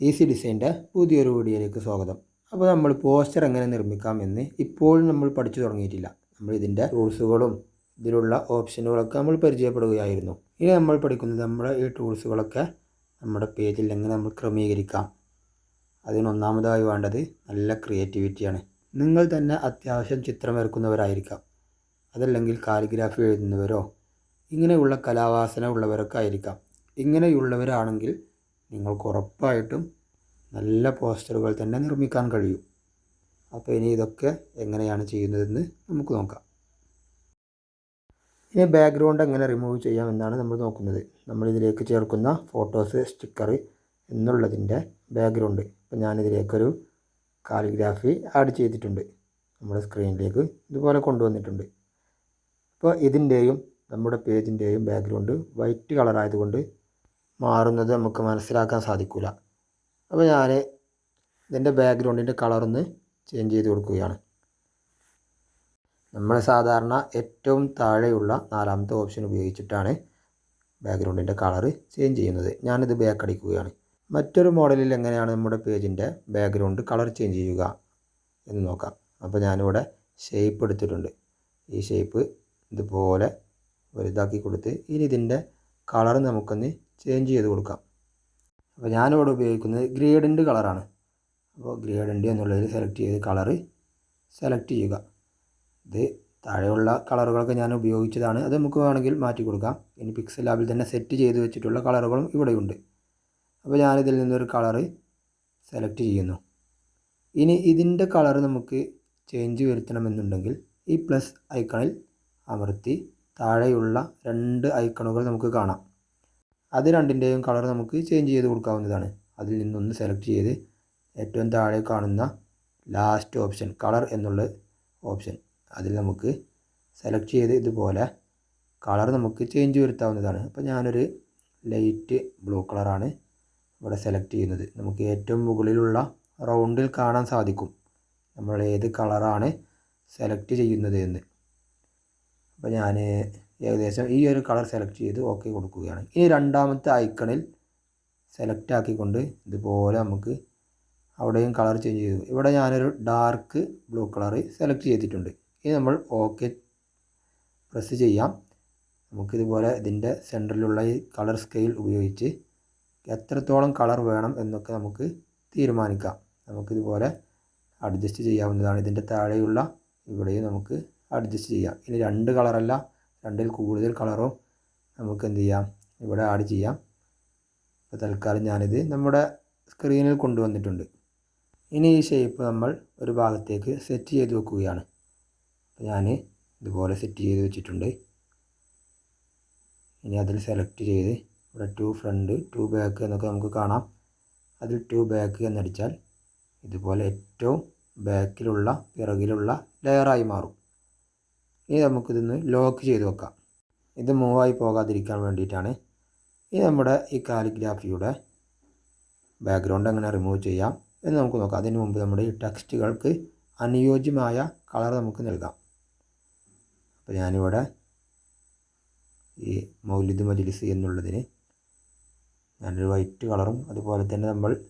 Easy ഡിസൈന്റെ പുതിയൊരു വീഡിയോയിലേക്ക് സ്വാഗതം. അപ്പോൾ നമ്മൾ പോസ്റ്റർ എങ്ങനെ നിർമ്മിക്കാം എന്ന് ഇപ്പോഴും നമ്മൾ പഠിച്ചു തുടങ്ങിയിട്ടില്ല. നമ്മൾ ഇതിന്റെ ടൂൾസുകളും ഇതിലുള്ള ഓപ്ഷനുകളൊക്കെ നമ്മൾ പരിചയപ്പെടുകയായിരുന്നു. ഇനി നമ്മൾ പഠിക്കുന്നത് നമ്മുടെ ഈ ടൂൾസുകളൊക്കെ നമ്മുടെ പേജിൽ എങ്ങനെ നമ്മൾ ക്രമീകരിക്കാം. അതിനൊന്നാമതായി വേണ്ടത് നല്ല ക്രിയേറ്റിവിറ്റിയാണ്. നിങ്ങൾ തന്നെ അത്യാവശ്യം ചിത്രം വരക്കുന്നവരായിരിക്കാം അതല്ലെങ്കിൽ കാലിഗ്രാഫി എഴുതുന്നവരോ ഇങ്ങനെയുള്ള കലാവാസന ഉള്ളവരൊക്കെ ആയിരിക്കാം. ഇങ്ങനെയുള്ളവരാണെങ്കിൽ നിങ്ങൾക്ക് ഉറപ്പായിട്ടും നല്ല പോസ്റ്ററുകൾ തന്നെ നിർമ്മിക്കാൻ കഴിയും. അപ്പോൾ ഇനി ഇതൊക്കെ എങ്ങനെയാണ് ചെയ്യുന്നതെന്ന് നമുക്ക് നോക്കാം. ഇനി ബാക്ക്ഗ്രൗണ്ട് എങ്ങനെ റിമൂവ് ചെയ്യാമെന്നാണ് നമ്മൾ നോക്കുന്നത്. നമ്മൾ ഇതിലേക്ക് ചേർക്കുന്ന ഫോട്ടോസ് സ്റ്റിക്കർ എന്നുള്ളതിന്റെ ബാക്ക്ഗ്രൗണ്ട്. ഇപ്പം ഞാനിതിലേക്കൊരു കാലിഗ്രാഫി ആഡ് ചെയ്തിട്ടുണ്ട്. നമ്മുടെ സ്ക്രീനിലേക്ക് ഇതുപോലെ കൊണ്ടുവന്നിട്ടുണ്ട്. അപ്പോൾ ഇതിന്റെയും നമ്മുടെ പേജിന്റെയും ബാക്ക്ഗ്രൗണ്ട് വൈറ്റ് കളറായതുകൊണ്ട് മാറുന്നത് നമുക്ക് മനസ്സിലാക്കാൻ സാധിക്കില്ല അപ്പോൾ ഞാൻ ഇതിന്റെ ബാക്ക്ഗ്രൗണ്ടിന്റെ കളറൊന്ന് ചേഞ്ച് ചെയ്ത് കൊടുക്കുകയാണ്. നമ്മൾ സാധാരണ ഏറ്റവും താഴെയുള്ള നാലാമത്തെ ഓപ്ഷൻ ഉപയോഗിച്ചിട്ടാണ് ബാക്ക്ഗ്രൗണ്ടിന്റെ കളറ് ചേഞ്ച് ചെയ്യുന്നത്. ഞാനിത് ബാക്ക് അടിക്കുകയാണ്. മറ്റൊരു മോഡലിൽ എങ്ങനെയാണ് നമ്മുടെ പേജിന്റെ ബാക്ക്ഗ്രൗണ്ട് കളർ ചേഞ്ച് ചെയ്യുക എന്ന് നോക്കാം. അപ്പോൾ ഞാനിവിടെ ഷേപ്പ് എടുത്തിട്ടുണ്ട്. ഈ ഷേപ്പ് ഇതുപോലെ വലുതാക്കി കൊടുത്ത് ഇനി ഇതിന്റെ കളർ നമുക്കൊന്ന് ചേഞ്ച് ചെയ്ത് കൊടുക്കാം. അപ്പോൾ ഞാനിവിടെ ഉപയോഗിക്കുന്നത് ഗ്രേഡിന്റെ കളറാണ് അപ്പോൾ ഗ്രേഡിന്റെ എന്നുള്ളതിൽ സെലക്ട് ചെയ്ത് കളറ് സെലക്ട് ചെയ്യുക. ഇത് താഴെയുള്ള കളറുകളൊക്കെ ഞാൻ ഉപയോഗിച്ചതാണ്. അത് നമുക്ക് വേണമെങ്കിൽ മാറ്റി കൊടുക്കാം. ഇനി പിക്സൽ ലാബിൽ തന്നെ സെറ്റ് ചെയ്ത് വെച്ചിട്ടുള്ള കളറുകളും ഇവിടെയുണ്ട് അപ്പോൾ ഞാനിതിൽ നിന്നൊരു കളറ് സെലക്ട് ചെയ്യുന്നു. ഇനി ഇതിന്റെ കളറ് നമുക്ക് ചേഞ്ച് വരുത്തണമെന്നുണ്ടെങ്കിൽ ഈ പ്ലസ് ഐക്കണിൽ അമർത്തി താഴെയുള്ള രണ്ട് ഐക്കണുകൾ നമുക്ക് കാണാം. അത് രണ്ടിന്റെയും കളർ നമുക്ക് ചേഞ്ച് ചെയ്ത് കൊടുക്കാവുന്നതാണ്. അതിൽ നിന്നൊന്ന് സെലക്ട് ചെയ്ത് ഏറ്റവും താഴെ കാണുന്ന ലാസ്റ്റ് ഓപ്ഷൻ കളർ എന്നുള്ള ഓപ്ഷൻ അതിൽ നമുക്ക് സെലക്ട് ചെയ്ത് ഇതുപോലെ കളർ നമുക്ക് ചേഞ്ച് വരുത്താവുന്നതാണ്. അപ്പോൾ ഞാനൊരു ലൈറ്റ് ബ്ലൂ കളറാണ് ഇവിടെ സെലക്ട് ചെയ്യുന്നത്. നമുക്ക് ഏറ്റവും മുകളിലുള്ള റൗണ്ടിൽ കാണാൻ സാധിക്കും നമ്മൾ ഏത് കളറാണ് സെലക്ട് ചെയ്യുന്നത് എന്ന്. അപ്പോൾ ഞാൻ ഏകദേശം ഈ ഒരു കളർ സെലക്ട് ചെയ്ത് ഓക്കെ കൊടുക്കുകയാണ്. ഇനി രണ്ടാമത്തെ ഐക്കണിൽ സെലക്റ്റ് ആക്കിക്കൊണ്ട് ഇതുപോലെ നമുക്ക് അവിടെയും കളർ ചേഞ്ച് ചെയ്തു. ഇവിടെ ഞാനൊരു ഡാർക്ക് ബ്ലൂ കളർ സെലക്ട് ചെയ്തിട്ടുണ്ട്. ഇനി നമ്മൾ ഓക്കെ പ്രസ് ചെയ്യാം. നമുക്കിതുപോലെ ഇതിന്റെ സെന്ററിലുള്ള ഈ കളർ സ്കെയിൽ ഉപയോഗിച്ച് എത്രത്തോളം കളർ വേണം എന്നൊക്കെ നമുക്ക് തീരുമാനിക്കാം. നമുക്കിതുപോലെ അഡ്ജസ്റ്റ് ചെയ്യാവുന്നതാണ്. ഇതിന്റെ താഴെയുള്ള ഇവിടെയും നമുക്ക് അഡ്ജസ്റ്റ് ചെയ്യാം. ഇനി രണ്ട് കളറല്ല രണ്ടിൽ കൂടുതൽ കളറും നമുക്ക് എന്ത് ചെയ്യാം? ഇവിടെ ആഡ് ചെയ്യാം. അപ്പോൾ തൽക്കാലം ഞാനിത് നമ്മുടെ സ്ക്രീനിൽ കൊണ്ടുവന്നിട്ടുണ്ട്. ഇനി ഈ ഷേപ്പ് നമ്മൾ ഒരു ഭാഗത്തേക്ക് സെറ്റ് ചെയ്ത് വെക്കുകയാണ്. അപ്പോൾ ഞാൻ ഇതുപോലെ സെറ്റ് ചെയ്ത് വെച്ചിട്ടുണ്ട്. ഇനി അതിൽ സെലക്ട് ചെയ്ത് ഇവിടെ ടു ഫ്രണ്ട് ടു ബാക്ക് എന്നൊക്കെ നമുക്ക് കാണാം. അതിൽ ടു ബാക്ക് എന്നടിച്ചാൽ ഇതുപോലെ ഏറ്റവും ബാക്കിലുള്ള പിറകിലുള്ള ലെയറായി മാറും. ഇനി നമുക്കിതൊന്ന് ലോക്ക് ചെയ്ത് വെക്കാം. ഇത് മൂവായി പോകാതിരിക്കാൻ വേണ്ടിയിട്ടാണ്. ഇനി നമ്മുടെ ഈ കാലിഗ്രാഫിയുടെ ബാക്ക്ഗ്രൗണ്ട് എങ്ങനെ റിമൂവ് ചെയ്യാം എന്ന് നമുക്ക് നോക്കാം. അതിന് മുമ്പ് നമ്മുടെ ഈ ടെക്സ്റ്റുകൾക്ക് അനുയോജ്യമായ കളർ നമുക്ക് നൽകാം. അപ്പോൾ ഞാനിവിടെ ഈ മൗലിദ് മജ്ലിസ് എന്നുള്ളതിന് ഞാനൊരു വൈറ്റ് കളറും അതുപോലെ തന്നെ നമ്മൾ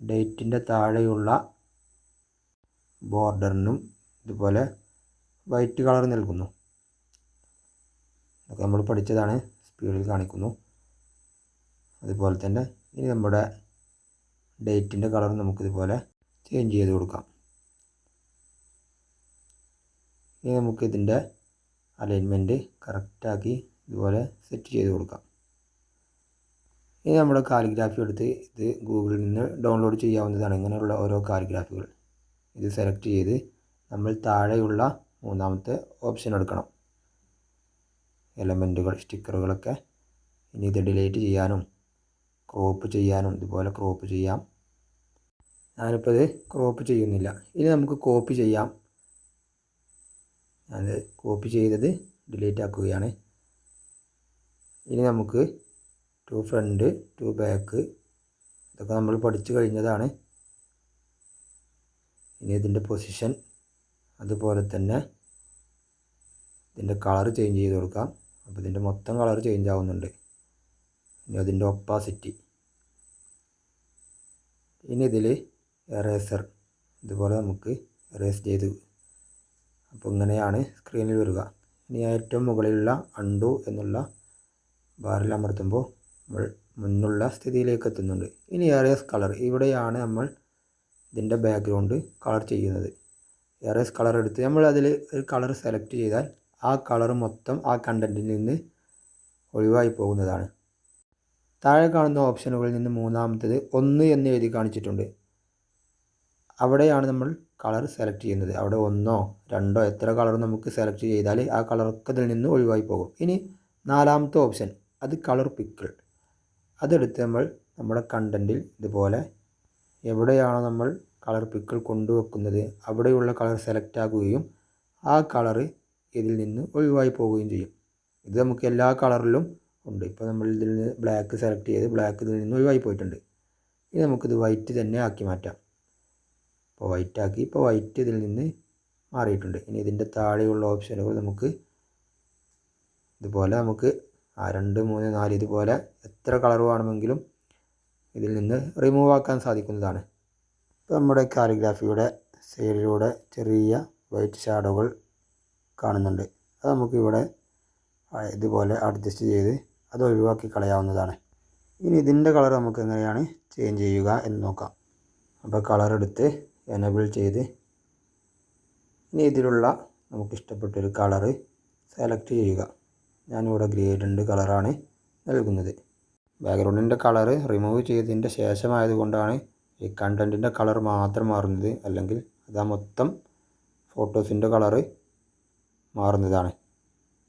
ഡേറ്റിന്റെ താഴെയുള്ള ബോർഡറിനും ഇതുപോലെ വൈറ്റ് കളർ നൽകുന്നു. അതൊക്കെ നമ്മൾ പഠിച്ചതാണ്. സ്പീഡിൽ കാണിക്കുന്നു. അതുപോലെ തന്നെ ഇനി നമ്മുടെ ഡേറ്റിന്റെ കളർ നമുക്കിതുപോലെ ചേഞ്ച് ചെയ്ത് കൊടുക്കാം. ഇനി നമുക്കിതിന്റെ അലൈൻമെന്റ് കറക്റ്റാക്കി ഇതുപോലെ സെറ്റ് ചെയ്ത് കൊടുക്കാം. ഇനി നമ്മുടെ കാലിഗ്രാഫി എടുത്ത് ഇത് ഗൂഗിളിൽ നിന്ന് ഡൗൺലോഡ് ചെയ്യാവുന്നതാണ്. ഇങ്ങനെയുള്ള ഓരോ കാലിഗ്രാഫികൾ ഇത് സെലക്ട് ചെയ്ത് നമ്മൾ താഴെയുള്ള മൂന്നാമത്തെ ഓപ്ഷൻ എടുക്കണം. എലമെന്റുകൾ സ്റ്റിക്കറുകളൊക്കെ ഇനി ഇത് ഡിലീറ്റ് ചെയ്യാനും ക്രോപ്പ് ചെയ്യാനും ഇതുപോലെ ക്രോപ്പ് ചെയ്യാം. ഞാനിപ്പോൾ ഇത് ക്രോപ്പ് ചെയ്യുന്നില്ല. ഇനി നമുക്ക് കോപ്പി ചെയ്യാം. ഞാൻ കോപ്പി ചെയ്തത് ഡിലീറ്റ് ആക്കുകയാണ്. ഇനി നമുക്ക് ടു ഫ്രണ്ട് ടു ബാക്ക് ഇതൊക്കെ നമ്മൾ പഠിച്ചു കഴിഞ്ഞതാണ്. ഇനി ഇതിന്റെ പൊസിഷൻ അതുപോലെ തന്നെ ഇതിന്റെ കളർ ചേഞ്ച് ചെയ്ത് കൊടുക്കാം. അപ്പോൾ ഇതിന്റെ മൊത്തം കളർ ചേഞ്ച് ആവുന്നുണ്ട്. ഇനി അതിന്റെ ഒപ്പാസിറ്റി ഇനി ഇതിൽ എറേസർ ഇതുപോലെ നമുക്ക് എറേസ് ചെയ്ത് അപ്പോൾ ഇങ്ങനെയാണ് സ്ക്രീനിൽ വരിക. ഇനി ഏറ്റവും മുകളിലുള്ള അണ്ടു എന്നുള്ള ബാറിൽ അമർത്തുമ്പോൾ നമ്മൾ മുന്നുള്ള സ്ഥിതിയിലേക്ക് എത്തുന്നുണ്ട്. ഇനി എറേസ് കളർ ഇവിടെയാണ് നമ്മൾ ഇതിന്റെ ബാക്ക്ഗ്രൗണ്ട് കളർ ചെയ്യുന്നത്. എറേസ് കളർ എടുത്ത് നമ്മൾ അതിൽ ഒരു കളർ സെലക്ട് ചെയ്താൽ ആ കളർ മൊത്തം ആ കണ്ടന്റിൽ നിന്ന് ഒഴിവായി പോകുന്നതാണ്. താഴെ കാണുന്ന ഓപ്ഷനുകളിൽ നിന്ന് മൂന്നാമത്തേത് ഒന്ന് എന്ന് എഴുതി കാണിച്ചിട്ടുണ്ട്. അവിടെയാണ് നമ്മൾ കളർ സെലക്ട് ചെയ്യുന്നത്. അവിടെ ഒന്നോ രണ്ടോ എത്ര കളർ നമുക്ക് സെലക്ട് ചെയ്താൽ ആ കളറൊക്കെ ഇതിൽ നിന്ന് ഒഴിവായി പോകും. ഇനി നാലാമത്തെ ഓപ്ഷൻ അത് കളർ പിക്കിൾ അതെടുത്ത് നമ്മൾ നമ്മുടെ കണ്ടന്റിൽ ഇതുപോലെ എവിടെയാണോ നമ്മൾ കളർ പിക്കിൾ കൊണ്ടുവെക്കുന്നത് അവിടെയുള്ള കളർ സെലക്ട് ആകുകയും ആ കളറ് ഇതിൽ നിന്ന് ഒഴിവായി പോവുകയും ചെയ്യും. ഇത് നമുക്ക് എല്ലാ കളറിലും ഉണ്ട്. ഇപ്പോൾ നമ്മൾ ഇതിൽ നിന്ന് ബ്ലാക്ക് സെലക്ട് ചെയ്ത് ബ്ലാക്ക് ഇതിൽ നിന്ന് ഒഴിവായി പോയിട്ടുണ്ട്. ഇനി നമുക്കിത് വൈറ്റ് തന്നെ ആക്കി മാറ്റാം. ഇപ്പോൾ വൈറ്റ് ആക്കി ഇപ്പോൾ വൈറ്റ് ഇതിൽ നിന്ന് മാറിയിട്ടുണ്ട്. ഇനി ഇതിന്റെ താഴെയുള്ള ഓപ്ഷനുകൾ നമുക്ക് ഇതുപോലെ നമുക്ക് ആ രണ്ട് മൂന്ന് നാല് ഇതുപോലെ എത്ര കളർ വേണമെങ്കിലും ഇതിൽ നിന്ന് റിമൂവ് ആക്കാൻ സാധിക്കുന്നതാണ്. ഇപ്പോൾ നമ്മുടെ കാലിഗ്രാഫിയുടെ സൈഡിലൂടെ ചെറിയ വൈറ്റ് ഷാഡോകൾ കാണുന്നുണ്ട്. അത് നമുക്കിവിടെ ഇതുപോലെ അഡ്ജസ്റ്റ് ചെയ്ത് അത് ഒഴിവാക്കി കളയാവുന്നതാണ്. ഇനി ഇതിന്റെ കളർ നമുക്ക് എങ്ങനെയാണ് ചേഞ്ച് ചെയ്യുക എന്ന് നോക്കാം. അപ്പോൾ കളർ എടുത്ത് എനബിൾ ചെയ്ത് ഇനി ഇതിലുള്ള നമുക്ക് ഇഷ്ടപ്പെട്ടൊരു കളറ് സെലക്ട് ചെയ്യുക. ഞാനിവിടെ ഗ്രേഡൻഡ് കളറാണ് നൽകുന്നത്. ബാക്ക്ഗ്രൗണ്ടിന്റെ കളറ് റിമൂവ് ചെയ്തതിന്റെ ശേഷമായതുകൊണ്ടാണ് ഈ കണ്ടന്റിന്റെ കളർ മാത്രം മാറുന്നത് അല്ലെങ്കിൽ അതാ മൊത്തം ഫോട്ടോസിന്റെ കളറ് മാറുന്നതാണ്.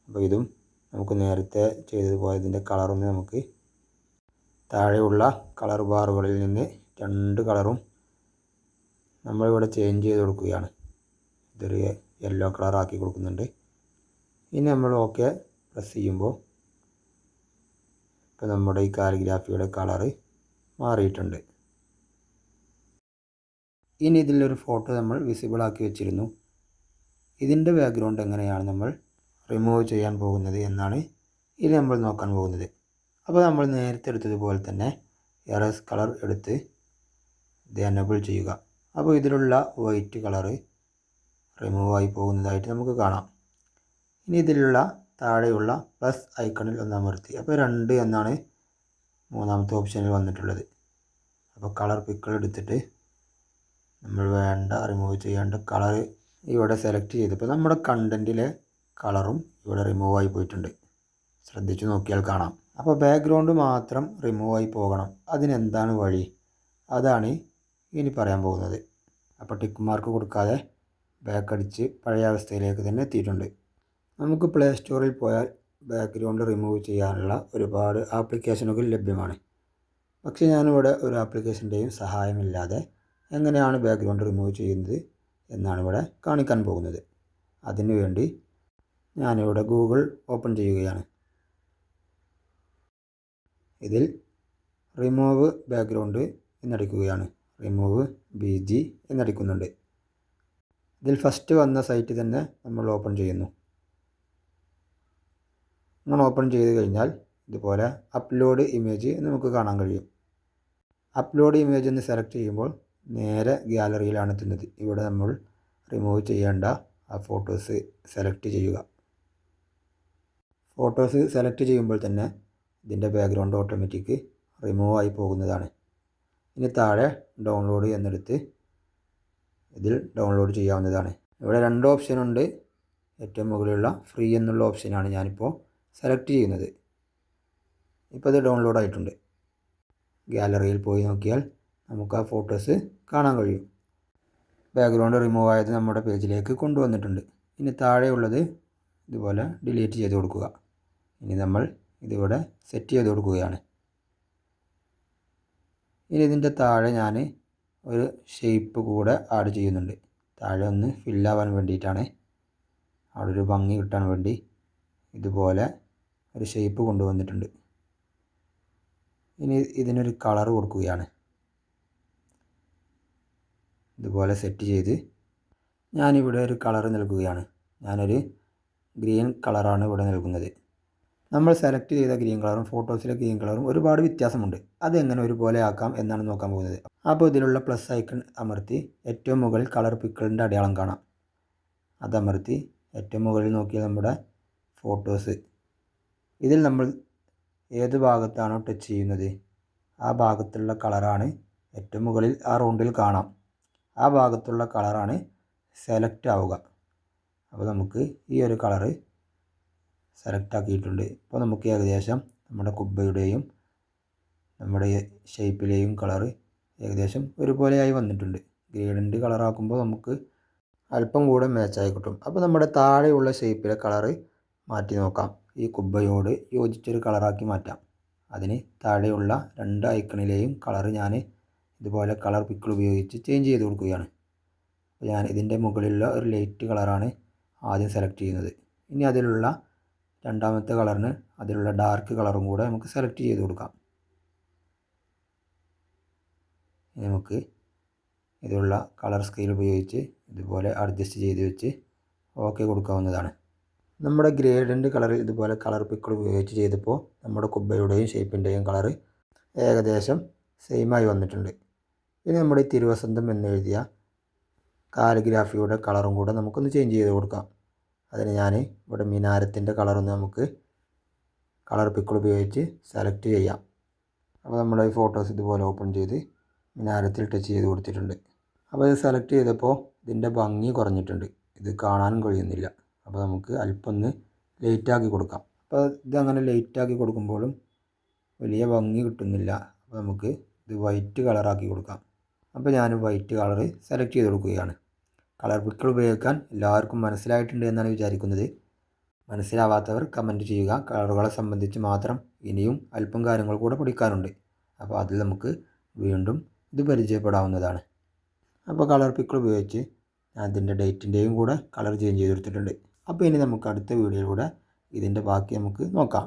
അപ്പോൾ ഇതും നമുക്ക് നേരത്തെ ചെയ്തതുപോലെ ഇതിന്റെ കളറൊന്ന് നമുക്ക് താഴെയുള്ള കളർ ബാറുകളിൽ നിന്ന് രണ്ട് കളറും നമ്മളിവിടെ ചേഞ്ച് ചെയ്ത് കൊടുക്കുകയാണ്. ഇതൊരു യെല്ലോ കളർ ആക്കി കൊടുക്കുന്നുണ്ട്. ഇനി നമ്മൾ ഓക്കെ പ്രസ് ചെയ്യുമ്പോൾ ഇപ്പോൾ നമ്മുടെ ഈ കാലിഗ്രാഫിയുടെ കളറ് മാറിയിട്ടുണ്ട്. ഇനി ഇതിലൊരു ഫോട്ടോ നമ്മൾ വിസിബിൾ ആക്കി വെച്ചിരുന്നു. ഇതിന്റെ ബാക്ക്ഗ്രൗണ്ട് എങ്ങനെയാണ് നമ്മൾ റിമൂവ് ചെയ്യാൻ പോകുന്നത് എന്നാണ് ഇനി നമ്മൾ നോക്കാൻ പോകുന്നത്. അപ്പോൾ നമ്മൾ നേരത്തെ എടുത്തതുപോലെ തന്നെ എറസ് കളർ എടുത്ത് ഇത് എനബിൾ ചെയ്യുക. അപ്പോൾ ഇതിലുള്ള വൈറ്റ് കളറ് ആയി പോകുന്നതായിട്ട് നമുക്ക് കാണാം. ഇനി ഇതിലുള്ള താഴെയുള്ള പ്ലസ് ഐക്കണിൽ ഒന്ന് അമർത്തി. അപ്പോൾ രണ്ട് എന്നാണ് മൂന്നാമത്തെ ഓപ്ഷനിൽ വന്നിട്ടുള്ളത്. അപ്പോൾ കളർ പിക്കൾ എടുത്തിട്ട് നമ്മൾ വേണ്ട റിമൂവ് ചെയ്യേണ്ട കളർ ഇവിടെ സെലക്ട് ചെയ്തപ്പോൾ നമ്മുടെ കണ്ടന്റിലെ കളറും ഇവിടെ റിമൂവ് ആയി പോയിട്ടുണ്ട്. ശ്രദ്ധിച്ചു നോക്കിയാൽ കാണാം. അപ്പോൾ ബാക്ക്ഗ്രൗണ്ട് മാത്രം റിമൂവ് ആയി പോകണം. അതിനെന്താണ് വഴി? അതാണ് ഇനി പറയാൻ പോകുന്നത്. അപ്പോൾ ടിക്ക് മാർക്ക് കൊടുക്കാതെ ബാക്ക് അടിച്ച് പഴയ അവസ്ഥയിലേക്ക് തന്നെ എത്തിയിട്ടുണ്ട്. നമുക്ക് പ്ലേ സ്റ്റോറിൽ പോയാൽ ബാക്ക്ഗ്രൗണ്ട് റിമൂവ് ചെയ്യാനുള്ള ഒരുപാട് ആപ്ലിക്കേഷനുകൾ ലഭ്യമാണ്. പക്ഷേ ഞാനിവിടെ ഒരു ആപ്ലിക്കേഷന്റെയും സഹായമില്ലാതെ എങ്ങനെയാണ് ബാക്ക്ഗ്രൗണ്ട് റിമൂവ് ചെയ്യുന്നത് എന്നാണ് ഇവിടെ കാണിക്കാൻ പോകുന്നത്. അതിനുവേണ്ടി ഞാനിവിടെ ഗൂഗിൾ ഓപ്പൺ ചെയ്യുകയാണ്. ഇതിൽ റിമൂവ് ബാക്ക്ഗ്രൗണ്ട് എന്നടിക്കുകയാണ്. റിമൂവ് ബി ജി എന്നടിക്കുന്നുണ്ട്. ഇതിൽ ഫസ്റ്റ് വന്ന സൈറ്റ് തന്നെ നമ്മൾ ഓപ്പൺ ചെയ്യുന്നു. നമ്മൾ ഓപ്പൺ ചെയ്ത് കഴിഞ്ഞാൽ ഇതുപോലെ അപ്ലോഡ് ഇമേജ് നമുക്ക് കാണാൻ കഴിയും. അപ്ലോഡ് ഇമേജ് എന്ന് സെലക്ട് ചെയ്യുമ്പോൾ നേരെ ഗ്യാലറിയിലാണ് എത്തുന്നത്. ഇവിടെ നമ്മൾ റിമൂവ് ചെയ്യേണ്ട ആ ഫോട്ടോസ് സെലക്ട് ചെയ്യുക. ഫോട്ടോസ് സെലക്ട് ചെയ്യുമ്പോൾ തന്നെ ഇതിന്റെ ബാക്ക്ഗ്രൗണ്ട് ഓട്ടോമാറ്റിക് റിമൂവ് ആയി പോകുന്നതാണ്. ഇനി താഴെ ഡൗൺലോഡ് എന്നെടുത്ത് ഇതിൽ ഡൗൺലോഡ് ചെയ്യാവുന്നതാണ്. ഇവിടെ രണ്ട് ഓപ്ഷൻ ഉണ്ട്. ഏറ്റവും മുകളിലുള്ള ഫ്രീ എന്നുള്ള ഓപ്ഷനാണ് ഞാനിപ്പോൾ സെലക്ട് ചെയ്യുന്നത്. ഇപ്പോൾ ഇത് ഡൗൺലോഡ് ആയിട്ടുണ്ട്. ഗാലറിയിൽ പോയി നോക്കിയാൽ നമുക്ക് ആ ഫോട്ടോസ് കാണാൻ കഴിയും. ബാക്ക്ഗ്രൗണ്ട് റിമൂവ് ആയത് നമ്മുടെ പേജിലേക്ക് കൊണ്ടുവന്നിട്ടുണ്ട്. ഇനി താഴെയുള്ളത് ഇതുപോലെ ഡിലീറ്റ് ചെയ്ത് കൊടുക്കുക. ഇനി നമ്മൾ ഇതിവിടെ സെറ്റ് ചെയ്ത് കൊടുക്കുകയാണ്. ഇനി ഇതിന്റെ താഴെ ഞാൻ ഒരു ഷേപ്പ് കൂടെ ആഡ് ചെയ്യുന്നുണ്ട്. താഴെ ഒന്ന് ഫില്ലാവാൻ വേണ്ടിയിട്ടാണ്. അവിടെ ഒരു ഭംഗി കിട്ടാൻ വേണ്ടി ഇതുപോലെ ഒരു ഷേപ്പ് കൊണ്ടുവന്നിട്ടുണ്ട്. ഇനി ഇതിനൊരു കളർ കൊടുക്കുകയാണ്. ഇതുപോലെ സെറ്റ് ചെയ്ത് ഞാനിവിടെ ഒരു കളർ നൽകുകയാണ്. ഞാനൊരു ഗ്രീൻ കളറാണ് ഇവിടെ നൽകുന്നത്. നമ്മൾ സെലക്ട് ചെയ്ത ഗ്രീൻ കളറും ഫോട്ടോസിലെ ഗ്രീൻ കളറും ഒരുപാട് വ്യത്യാസമുണ്ട്. അതെങ്ങനെ ഒരുപോലെ ആക്കാം എന്നാണ് നോക്കാൻ പോകുന്നത്. അപ്പോൾ ഇതിലുള്ള പ്ലസ് ഐക്കൺ അമർത്തി ഏറ്റവും മുകളിൽ കളർ പിക്കിളിന്റെ അടയാളം കാണാം. അതമർത്തി ഏറ്റവും മുകളിൽ നോക്കിയാൽ നമ്മുടെ ഫോട്ടോസ് ഇതിൽ നമ്മൾ ഏത് ഭാഗത്താണോ ടച്ച് ചെയ്യുന്നത്? ആ ഭാഗത്തുള്ള കളറാണ് ഏറ്റവും മുകളിൽ ആ റൗണ്ടിൽ കാണാം. ആ ഭാഗത്തുള്ള കളറാണ് സെലക്റ്റ് ആവുക. അപ്പോൾ നമുക്ക് ഈ ഒരു കളറ് സെലക്ട് ആക്കിയിട്ടുണ്ട്. ഇപ്പോൾ നമുക്ക് ഏകദേശം നമ്മുടെ കുബ്ബയുടെയും നമ്മുടെ ഷേപ്പിലെയും കളറ് ഏകദേശം ഒരുപോലെയായി വന്നിട്ടുണ്ട്. ഗ്രേഡന്റ് കളറാക്കുമ്പോൾ നമുക്ക് അല്പം കൂടെ മാച്ചായി കിട്ടും. അപ്പോൾ നമ്മുടെ താഴെയുള്ള ഷേപ്പിലെ കളറ് മാറ്റി നോക്കാം. ഈ കുബ്ബയോട് യോജിച്ചൊരു കളറാക്കി മാറ്റാം. അതിന് താഴെയുള്ള രണ്ട് ഐക്കണിലെയും കളറ് ഞാൻ ഇതുപോലെ കളർ പിക്കിൾ ഉപയോഗിച്ച് ചേഞ്ച് ചെയ്ത് കൊടുക്കുകയാണ്. അപ്പോൾ ഞാൻ ഇതിന്റെ മുകളിലുള്ള ഒരു ലൈറ്റ് കളറാണ് ആദ്യം സെലക്ട് ചെയ്യുന്നത്. ഇനി അതിലുള്ള രണ്ടാമത്തെ കളറിന് അതിലുള്ള ഡാർക്ക് കളറും കൂടെ നമുക്ക് സെലക്ട് ചെയ്ത് കൊടുക്കാം. നമുക്ക് ഇതിലുള്ള കളർ സ്കെയിൽ ഉപയോഗിച്ച് ഇതുപോലെ അഡ്ജസ്റ്റ് ചെയ്ത് വെച്ച് ഓക്കെ കൊടുക്കാവുന്നതാണ്. നമ്മുടെ ഗ്രേഡന്റ് കളർ ഇതുപോലെ കളർ പിക്കിൾ ഉപയോഗിച്ച് ചെയ്തപ്പോൾ നമ്മുടെ കുബ്ബയുടെയും ഷേപ്പിന്റെയും കളർ ഏകദേശം സെയിമായി വന്നിട്ടുണ്ട്. ഇനി നമ്മുടെ തിരുവസന്തം എന്നെഴുതിയ കാലിഗ്രാഫിയുടെ കളറും കൂടെ നമുക്കൊന്ന് ചേഞ്ച് ചെയ്ത് കൊടുക്കാം. അതിന് ഞാൻ ഇവിടെ മിനാരത്തിന്റെ കളറൊന്ന് നമുക്ക് കളർ പിക്കിൾ ഉപയോഗിച്ച് സെലക്ട് ചെയ്യാം. അപ്പോൾ നമ്മുടെ ഈ ഫോട്ടോസ് ഇതുപോലെ ഓപ്പൺ ചെയ്ത് മിനാരത്തിൽ ടച്ച് ചെയ്ത് കൊടുത്തിട്ടുണ്ട്. അപ്പോൾ ഇത് സെലക്ട് ചെയ്തപ്പോൾ ഇതിന്റെ ഭംഗി കുറഞ്ഞിട്ടുണ്ട്. ഇത് കാണാനും കഴിയുന്നില്ല. അപ്പോൾ നമുക്ക് അല്പം ഒന്ന് ലൈറ്റാക്കി കൊടുക്കാം. അപ്പോൾ ഇതങ്ങനെ ലൈറ്റാക്കി കൊടുക്കുമ്പോഴും വലിയ ഭംഗി കിട്ടുന്നില്ല. അപ്പോൾ നമുക്ക് ഇത് വൈറ്റ് കളറാക്കി കൊടുക്കാം. അപ്പോൾ ഞാൻ വൈറ്റ് കളർ സെലക്ട് ചെയ്ത് കൊടുക്കുകയാണ്. കളർ പിക്കൾ ഉപയോഗിക്കാൻ എല്ലാവർക്കും മനസ്സിലായിട്ടുണ്ട് എന്നാണ് വിചാരിക്കുന്നത്. മനസ്സിലാവാത്തവർ കമന്റ് ചെയ്യുക. കളറുകളെ സംബന്ധിച്ച് മാത്രം ഇനിയും അല്പം കാര്യങ്ങൾ കൂടെ പഠിക്കാനുണ്ട്. അപ്പോൾ അതിൽ നമുക്ക് വീണ്ടും ഇത് പരിചയപ്പെടാവുന്നതാണ്. അപ്പോൾ കളർ പിക്കൾ ഉപയോഗിച്ച് ഞാൻ ഇതിന്റെ ഡേറ്റിന്റെയും കൂടെ കളർ ചേഞ്ച് ചെയ്ത് കൊടുത്തിട്ടുണ്ട്. അപ്പോൾ ഇനി നമുക്ക് അടുത്ത വീഡിയോയിലൂടെ ഇതിന്റെ ബാക്കി നമുക്ക് നോക്കാം.